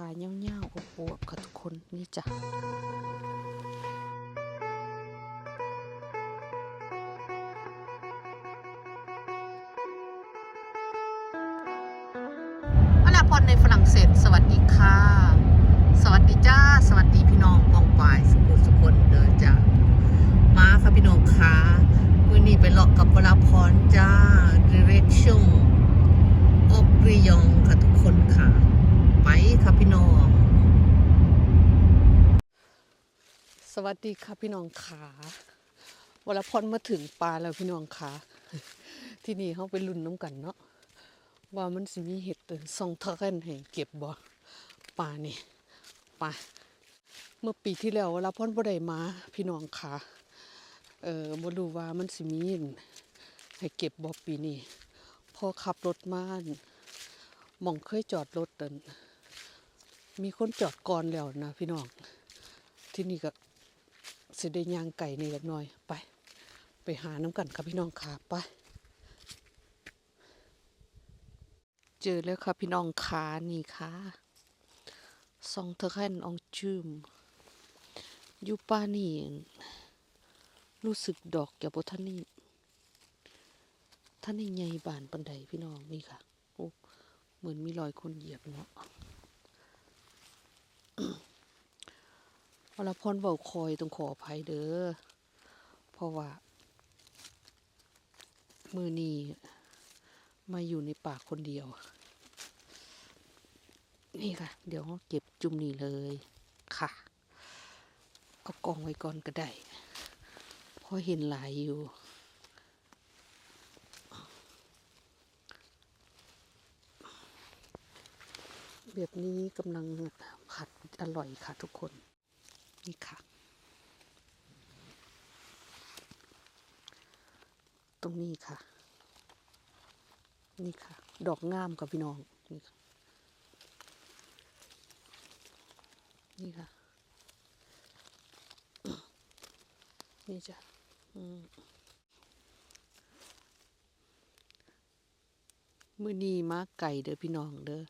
ขาเงาวๆอวบๆค่ะทุกคนนี่จ้ะวลาพรในฝรั่งเศส สวัสดีค่ะ สวัสดีจ้า สวัสดีพี่น้องกองปายสุขุสุคนเดินจ้ามาค่ะพี่น้องค่ะวันนี้ไปหลอกกับวลาพรจ้า direction of r i y o n ค่ะทุกคนค่ะ ไปค่ะพี่น้อง สวัสดีค่ะพี่น้องขาวลาพรมาถึงปลาแล้วพี่น้องค่ะที่นี่เขาไปลุ้นน้ำกันเนาะว่ามันสิมีเห็ดซองเทอกันให้เก็บบ่ปลานี่ปลาเมื่อปีที่แล้วเวลาพ่อนบ่ได้มาพี่น้องค่ะเออบ่รู้ว่ามันสิมีให้เก็บบ่ปีนี้พอขับรถมาหม่องเคยจอดรถนั่น มีคนจอดก่อนแล้วนะพี่น้อง ที่นี่ก็สิได้ย่างไก่นี่เล็กน้อยไป ไปหาน้ำกันค่ะพี่น้องค่ะไปเจอแล้วค่ะพี่น้องขานี่ค่ะซองเทอร์แคนอองจืมอยู่ป้านี่รู้สึกดอกอย่าบท่านนี่ท่านนี่ใหญ่บานปันไดพี่น้องนี่ค่ะโอ้เหมือนมีรอยคนเหยียบเนาะ วลาพรเบาคอยต้องขออภัยเด้อ เพราะว่า มือนีมาอยู่ในป่าคนเดียว นี่ค่ะ เดี๋ยวเก็บจุ่มนี่เลยค่ะ เอากองไว้ก่อนก็ได้เพราะเห็นหลายอยู่ แบบนี้กำลังผัดอร่อยค่ะทุกคน นี่ค่ะ ตรงนี้ค่ะ นี่ค่ะ ดอกงามกับพี่น้อง นี่ค่ะนี่ค่ะ นี่จ้ะอืมมือนีมาไก่เด้อพี่น้องเด้อ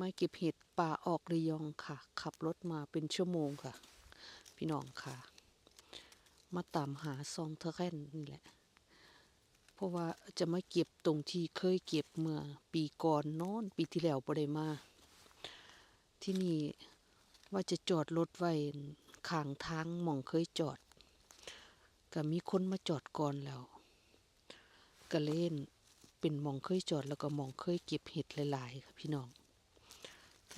มาเก็บเห็ดป่าออกระยองค่ะ ขับรถมาเป็นชั่วโมงค่ะ พี่น้องค่ะ มาตามหาซองเทอร์แคนนี่แหละ เพราะว่าจะมาเก็บตรงที่เคยเก็บเมื่อปีก่อนโน้นปีที่แล้วบ่ได้มา ที่นี่ว่าจะจอดรถไว้ข้างทางหม่องเคยจอด ก็มีคนมาจอดก่อนแล้วก็เล่นเป็นหม่องเคยจอดแล้วก็หม่องเคยเก็บเห็ดหลายๆค่ะพี่น้อง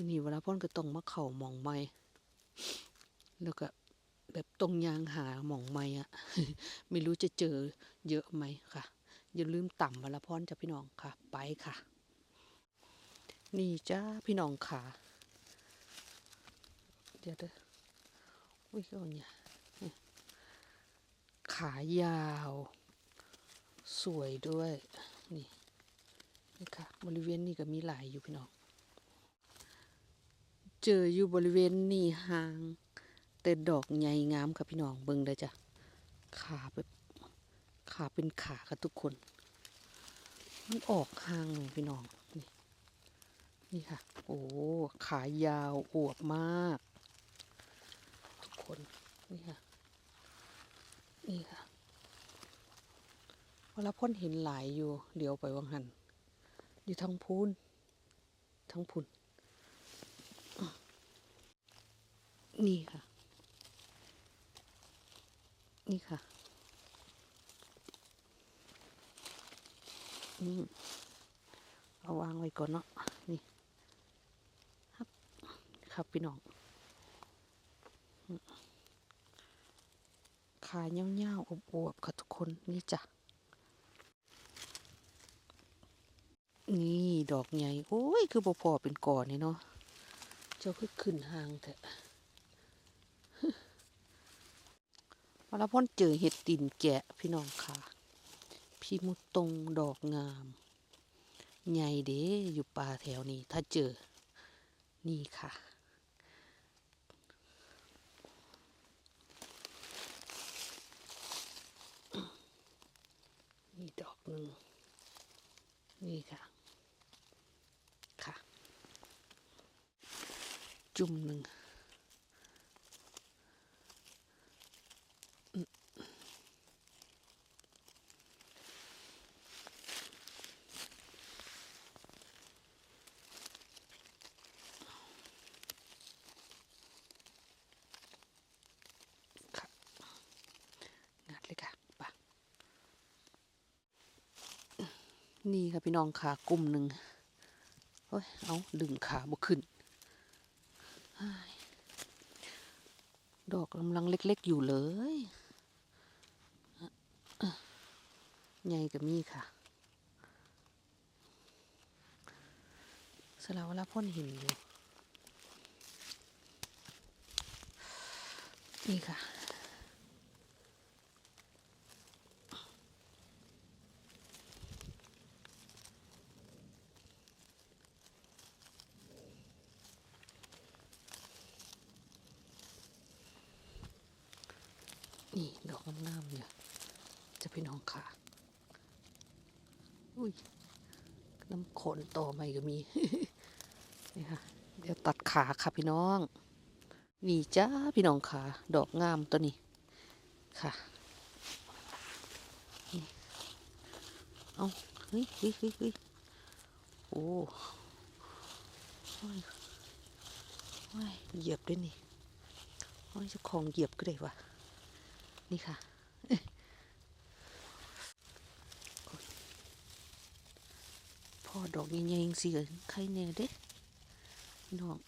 ทีนี่เวลาพ่นก็ต้องมาเข่าหมองไม้แล้วก็แบบตรงยางหาหมองไม้อะไม่รู้จะเจอเยอะไหมค่ะ อย่าลืมต่ำวลาพรจ้ะพี่น้องค่ะ ไปค่ะ นี่จ้าพี่น้องค่ะ เดี๋ยวเด้ออุ้ยก็เนี่ยขายาว สวยด้วย นี่นี่ค่ะ บริเวณนี้ก็มีหลายอยู่พี่น้อง เจออยู่บริเวณนี้ห่าง แต่ดอกใหญ่งามค่ะพี่น้องเบิ่งได้จ้ะขาแบบขาเป็นขาค่ะทุกคน มันออกห่างเลยพี่น้องนี่นี่ค่ะ โอ้ขายาวอวบมาก ทุกคนนี่ค่ะนี่ค่ะเวลาพ่นเห็นหลายอยู่เดี๋ยวไปวังหันอยู่ทั้งพูนทั้งพุน นี่ค่ะ นี่ค่ะอืมเอาวางไว้ก่อนเนาะนี่ครับครับพี่น้องขาเงาวๆอวบๆค่ะทุกคนนี่จ้ะนี่ดอกใหญ่โอ้ย คือบ่พอเป็นก่อนนี่เนาะเจ้าคือขึ้นห่างเถอะ มาแล้วพ่นเจอเห็ดตินแกะพี่น้องค่ะ พี่มุตรงดอกงาม ใหญ่เด้อยู่ป่าแถวนี้ ถ้าเจอ นี่ค่ะ นี่ดอกหนึ่ง นี่ค่ะ ค่ะ จุ่มหนึ่งอืมค่ะงัดเลยค่ะไปะ นี่ค่ะพี่น้องขากลุ่มหนึ่งโอ้ย เอาดึงขาบ่ขึ้น ดอกกำลังเล็ก ๆ อยู่เลย ใหญ่กับมี่ค่ะ สลาวลาพ่นหินอยู่ นี่ค่ะ นี่ดอกงามๆเนี่ย จะพี่น้องค่ะ อุ้ย น้ำขนต่อใหม่ก็มี นี่ค่ะ เดี๋ยวตัดขาค่ะพี่น้อง นี่จ้าพี่น้องค่ะ ดอกงามตัวนี้ ค่ะ เอาเฮ้ยเฮ้ยเฮ้ยโอ้ยโอ้ยเหยียบด้วยนี่โอ้ยเจ้าของเหยียบก็ได้วะ นี่ค่ะ พอดอกใหญ่ๆสิเอ้ยใครแน่เด้น้อง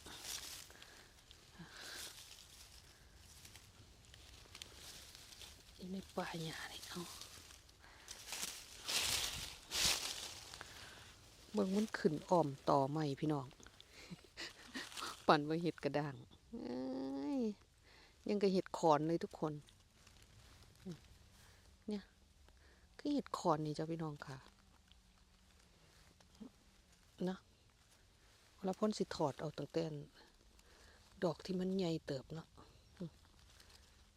อยู่ในป่าหญ้านี่เอาเบิ่งมันขึ้นอ้อมต่อใหม่พี่น้อง ปั่นว่าเห็ดกระด้างยังกับเห็ดขอนเลยทุกคน เนี่ย คือเห็ดขอนนี่จ้าพี่น้องค่ะนะแล้วพ่นสิถอดเอาตั้งแต่ดอกที่มันใหญ่เติบเนาะ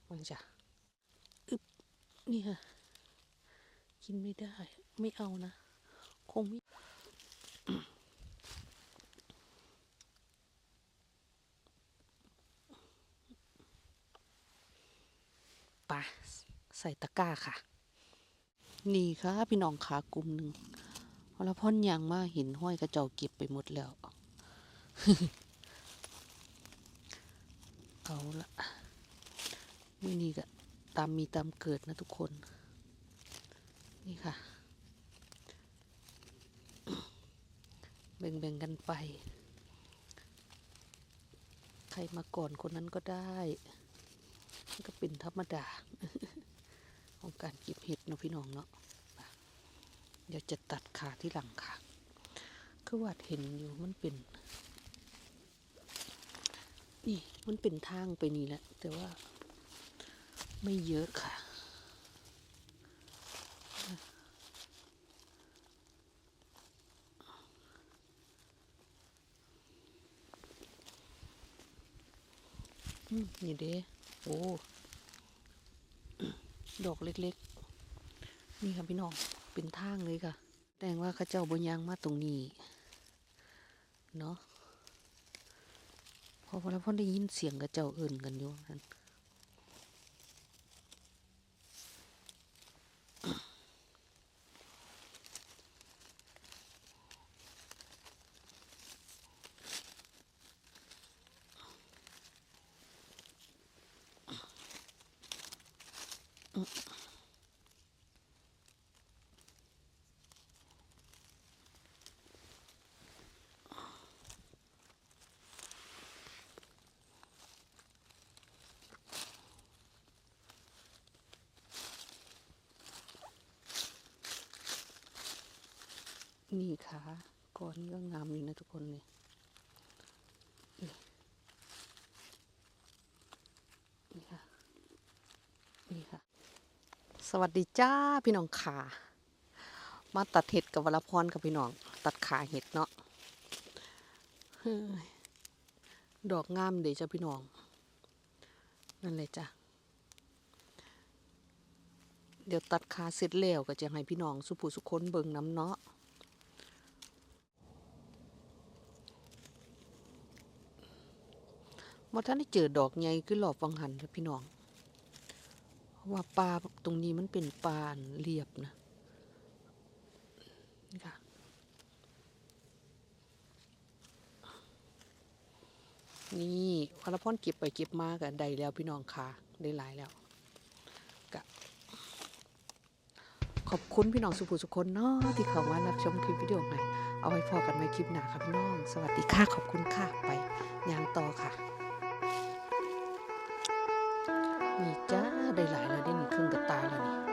มันจะอึบนี่ค่ะ กินไม่ได้ ไม่เอานะ คงไม่ปะใส่ตะกร้าค่ะ นี่ค่ะ พี่น้องขากลุ่มหนึ่งแล้วพ่นยางมาห็นห้อยกระเจ้าเก็บไปหมดแล้ว เอาละมื่อนี้ก็ตามมีตามเกิดนะทุกคน นี่ค่ะ แบ่งๆกันไป ใครมาก่อนคนนั้นก็ได้ ก็เป็นธรรมดา ของการเก็บเห็ดเนาะพี่น้องเนาะเดี๋ยวจะตัดขาที่หลังค่ะคือว่าเห็นอยู่มันเป็น นี่มันเป็นทางไปนี่แหละ แต่ว่าไม่เยอะค่ะ อืมนี่เด้โอ้ ดอกเล็กๆ นี่ค่ะพี่น้อง เป็นทางเลยค่ะแสดงว่าข้าเจ้าบนยางมาตรงนี้ เนาะเพอพอแล้วพ่อได้ยินเสียงกระเจ้าเอื่นกันอยู่นั่น นี่ค่ะก่อนก็งามอยู่นะทุกคนนี่นี่นี่ค่ะ นี่ค่ะ สวัสดีจ้าพี่น้องขามาตัดเห็ดกับวรพรกับพี่น้อง ตัดขาเห็ดเนาะดอกงามเดี๋ยวจ้าพี่น้อง นั่นเลยจ้ะเดี๋ยวตัดขาเสร็จแล้วก็จะให้พี่น้องสุภูสุคนเบิ่งน้ำเนาะบ่ทันได้เจอดอกใหญ่คือรอบวังหันเด้อพี่น้อง ราะว่าป่าตรงนี้มันเป็นป่าเรียบนะนี่ค่ะนี่พลพรเก็บไปเก็บมาก็ได้แล้วพี่น้องค่ะได้หลายแล้วกะขอบคุณพี่น้องสุภูสุคนเนาะที่เข้ามารับชมคลิปวิดีโอใหม่เอาไว้พอกันไว้คลิปหน้าค่ะพี่น้อง สวัสดีค่ะขอบคุณค่ะไปยางต่อค่ะ นี่จ้าได้หลายแล้วได้หนึ่งครึ่งกระตาแล้วนี่